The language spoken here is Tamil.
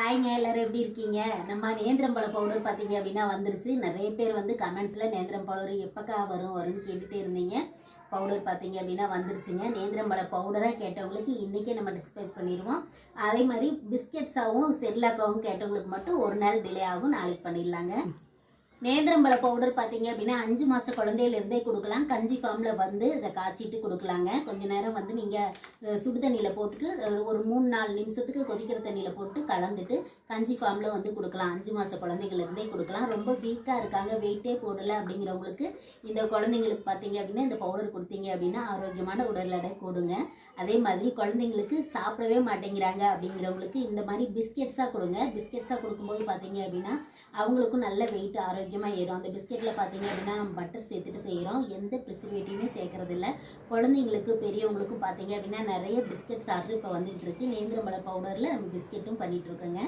ஹாய்ங்க எல்லாரும் எப்படி இருக்கீங்க? நம்ம நேந்திரம்பழ பவுடர் பார்த்தீங்க அப்படின்னா வந்துருச்சு. நிறைய பேர் வந்து கமெண்ட்ஸில் நேந்திரம் பவுடர் எப்போக்கா வரும் வரும்னு கேட்டுகிட்டே இருந்தீங்க. பவுடர் பார்த்தீங்க அப்படின்னா வந்துருச்சுங்க. நேந்திரம்பழ பவுடராக கேட்டவங்களுக்கு இன்றைக்கே நம்ம டிஸ்பேஸ் பண்ணிடுவோம். அதே மாதிரி பிஸ்கெட்ஸாகவும் செல்லாக்காவும் கேட்டவங்களுக்கு மட்டும் ஒரு நாள் டிலே ஆகும். நாளைக்கு பண்ணிடலாங்க. நேந்திரம்பழ பவுடர் பார்த்தீங்க அப்படின்னா அஞ்சு மாத குழந்தையிலேருந்தே கொடுக்கலாம். கஞ்சி ஃபார்மில் வந்து இதை காய்ச்சிட்டு கொடுக்கலாங்க. கொஞ்ச நேரம் வந்து நீங்கள் சுடு தண்ணியில் போட்டுட்டு ஒரு மூணு நாலு நிமிஷத்துக்கு கொதிக்கிற தண்ணியில் போட்டு கலந்துட்டு கஞ்சி ஃபார்மில் வந்து கொடுக்கலாம். அஞ்சு மாத குழந்தைகள்லேருந்தே கொடுக்கலாம். ரொம்ப வீக்காக இருக்காங்க. வெயிட்டே போடலை அப்படிங்கிறவங்களுக்கு இந்த குழந்தைங்களுக்கு பார்த்தீங்க அப்படின்னா இந்த பவுடர் கொடுத்தீங்க அப்படின்னா ஆரோக்கியமான உடல் எடை கொடுங்க. அதே மாதிரி குழந்தைங்களுக்கு சாப்பிடவே மாட்டேங்கிறாங்க அப்படிங்கிறவங்களுக்கு இந்த மாதிரி பிஸ்கெட்ஸாக கொடுங்க. பிஸ்கெட்ஸாக கொடுக்கும்போது பார்த்தீங்க அப்படின்னா அவங்களுக்கும் நல்ல வெயிட் ஆரோக்கியம் ஆரோக்கியமாக ஏறும். அந்த பிஸ்கெட்டில் பார்த்தீங்க அப்படின்னா நம்ம பட்டர் சேர்த்துட்டு செய்கிறோம் எந்த ப்ரிசர்வேட்டிவுமே சேர்க்கறது இல்லை குழந்தைங்களுக்கு பெரியவங்களுக்கும் பார்த்தீங்க அப்படின்னா நிறைய பிஸ்கெட்ஸ் ஆர்டர் இப்போ வந்துட்டு இருக்கு நேந்திரம்பழ பவுடரில் நம்ம பிஸ்கெட்டும் பண்ணிட்டு இருக்கோங்க.